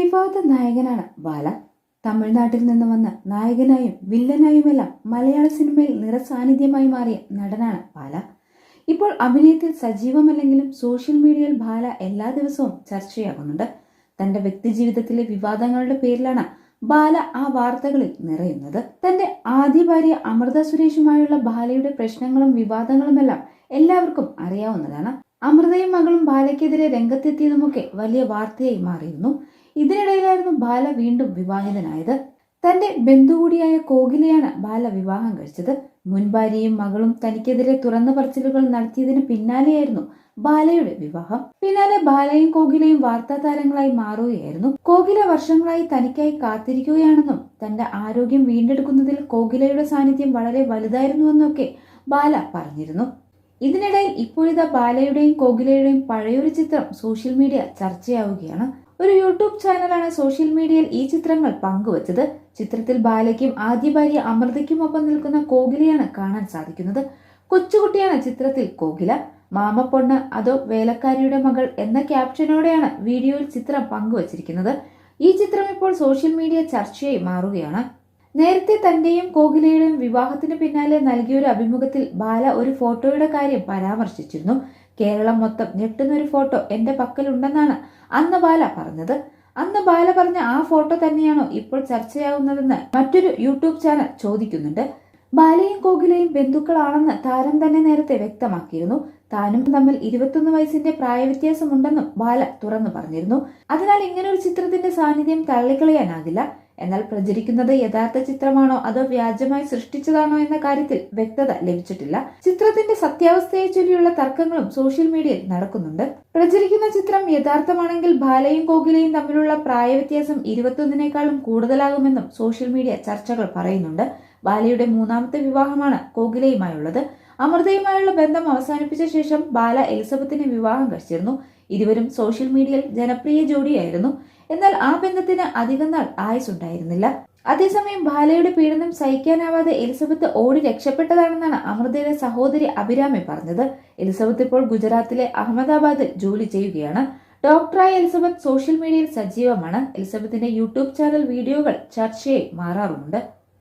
വിവാദ നായകനാണ് ബാല. തമിഴ്നാട്ടിൽ നിന്ന് വന്ന നായകനായും വില്ലനായുമെല്ലാം മലയാള സിനിമയിൽ നിറസാന്നിധ്യമായി മാറിയ നടനാണ് ബാല. ഇപ്പോൾ അഭിനയത്തിൽ സജീവമല്ലെങ്കിലും സോഷ്യൽ മീഡിയയിൽ ബാല എല്ലാ ദിവസവും ചർച്ചയാകുന്നുണ്ട്. തന്റെ വ്യക്തിജീവിതത്തിലെ വിവാദങ്ങളുടെ പേരിലാണ് ബാല ആ വാർത്തകളിൽ നിറയുന്നത്. തന്റെ ആദ്യ ഭാര്യ അമൃത സുരേഷുമായുള്ള ബാലയുടെ പ്രശ്നങ്ങളും വിവാദങ്ങളുമെല്ലാം എല്ലാവർക്കും അറിയാവുന്നതാണ്. അമൃതയും മകളും ബാലയ്ക്കെതിരെ രംഗത്തെത്തിയതുമൊക്കെ വലിയ വാർത്തയായി മാറിയിരുന്നു. ഇതിനിടയിലായിരുന്നു ബാല വീണ്ടും വിവാഹിതനായത്. തന്റെ ബന്ധു കൂടിയായ കോകിലയാണ് ബാല വിവാഹം കഴിച്ചത്. മുൻ ഭാര്യയും മകളും തനിക്കെതിരെ തുറന്ന പറച്ചിലുകൾ നടത്തിയതിന് പിന്നാലെയായിരുന്നു ബാലയുടെ വിവാഹം. പിന്നാലെ ബാലയും കോകിലയും വാർത്താ താരങ്ങളായി മാറുകയായിരുന്നു. കോകില വർഷങ്ങളായി തനിക്കായി കാത്തിരിക്കുകയാണെന്നും തന്റെ ആരോഗ്യം വീണ്ടെടുക്കുന്നതിൽ കോകിലയുടെ സാന്നിധ്യം വളരെ വലുതായിരുന്നുവെന്നൊക്കെ ബാല പറഞ്ഞിരുന്നു. ഇതിനിടയിൽ ഇപ്പോഴത്തെ ബാലയുടെയും കോകിലയുടെയും പഴയൊരു ചിത്രം സോഷ്യൽ മീഡിയ ചർച്ചയാവുകയാണ്. ഒരു യൂട്യൂബ് ചാനലാണ് സോഷ്യൽ മീഡിയയിൽ ഈ ചിത്രങ്ങൾ പങ്കുവച്ചത്. ചിത്രത്തിൽ ബാലയ്ക്കും ആദ്യ ഭാര്യ അമൃതയ്ക്കും ഒപ്പം നിൽക്കുന്ന കോകിലയാണ് കാണാൻ സാധിക്കുന്നത്. കൊച്ചുകുട്ടിയാണ് ചിത്രത്തിൽ കോകില. മാമപ്പൊണ്ണ് അതോ വേലക്കാരിയുടെ മകൾ എന്ന ക്യാപ്ഷനോടെയാണ് വീഡിയോയിൽ ചിത്രം പങ്കുവച്ചിരിക്കുന്നത്. ഈ ചിത്രം ഇപ്പോൾ സോഷ്യൽ മീഡിയ ചർച്ചയായി മാറുകയാണ്. നേരത്തെ തന്റെയും കോകിലയുടെയും വിവാഹത്തിന് പിന്നാലെ നൽകിയ ഒരു അഭിമുഖത്തിൽ ബാല ഒരു ഫോട്ടോയുടെ കാര്യം പരാമർശിച്ചിരുന്നു. കേരളം മൊത്തം ഞെട്ടുന്ന ഒരു ഫോട്ടോ എന്റെ പക്കലുണ്ടെന്നാണ് അന്ന് ബാല പറഞ്ഞത്. അന്ന് ബാല പറഞ്ഞ ആ ഫോട്ടോ തന്നെയാണോ ഇപ്പോൾ ചർച്ചയാവുന്നതെന്ന് മറ്റൊരു യൂട്യൂബ് ചാനൽ ചോദിക്കുന്നുണ്ട്. ബാലയും കോകിലയും ബന്ധുക്കളാണെന്ന് താരം തന്നെ നേരത്തെ വ്യക്തമാക്കിയിരുന്നു. താനും തമ്മിൽ ഇരുപത്തൊന്ന് വയസ്സിന്റെ പ്രായവ്യത്യാസമുണ്ടെന്നും ബാല തുറന്നു പറഞ്ഞിരുന്നു. അതിനാൽ ഇങ്ങനൊരു ചിത്രത്തിന്റെ സാന്നിധ്യം തള്ളിക്കളയാനാകില്ല. എന്നാൽ പ്രചരിക്കുന്നത് യഥാർത്ഥ ചിത്രമാണോ അതോ വ്യാജമായി സൃഷ്ടിച്ചതാണോ എന്ന കാര്യത്തിൽ വ്യക്തത ലഭിച്ചിട്ടില്ല. ചിത്രത്തിന്റെ സത്യാവസ്ഥയെ ചൊല്ലിയുള്ള തർക്കങ്ങളും സോഷ്യൽ മീഡിയയിൽ നടക്കുന്നുണ്ട്. പ്രചരിക്കുന്ന ചിത്രം യഥാർത്ഥമാണെങ്കിൽ ബാലയും കോകിലയും തമ്മിലുള്ള പ്രായവ്യത്യാസം ഇരുപത്തൊന്നിനേക്കാളും കൂടുതലാകുമെന്നും സോഷ്യൽ മീഡിയ ചർച്ചകൾ പറയുന്നുണ്ട്. ബാലയുടെ മൂന്നാമത്തെ വിവാഹമാണ് കോകിലയുമായുള്ളത്. അമൃതയുമായുള്ള ബന്ധം അവസാനിപ്പിച്ച ശേഷം ബാല എലിസബത്തിനെ വിവാഹം കഴിച്ചിരുന്നു. ഇരുവരും സോഷ്യൽ മീഡിയയിൽ ജനപ്രിയ ജോഡിയായിരുന്നു. എന്നാൽ ആ ബന്ധത്തിന് അധികം നാൾ ആയുസുണ്ടായിരുന്നില്ല. അതേസമയം ബാലയുടെ പീഡനം സഹിക്കാനാവാതെ എലിസബത്ത് ഓടി രക്ഷപ്പെട്ടതാണെന്നാണ് അമൃതയുടെ സഹോദരി അഭിരാമി പറഞ്ഞത്. എലിസബത്ത് ഇപ്പോൾ ഗുജറാത്തിലെ അഹമ്മദാബാദിൽ ജോലി ചെയ്യുകയാണ്. ഡോക്ടറായ എലിസബത്ത് സോഷ്യൽ മീഡിയയിൽ സജീവമാണ്. എലിസബത്തിന്റെ യൂട്യൂബ് ചാനൽ വീഡിയോകൾ ചർച്ചയായി മാറാറുമുണ്ട്.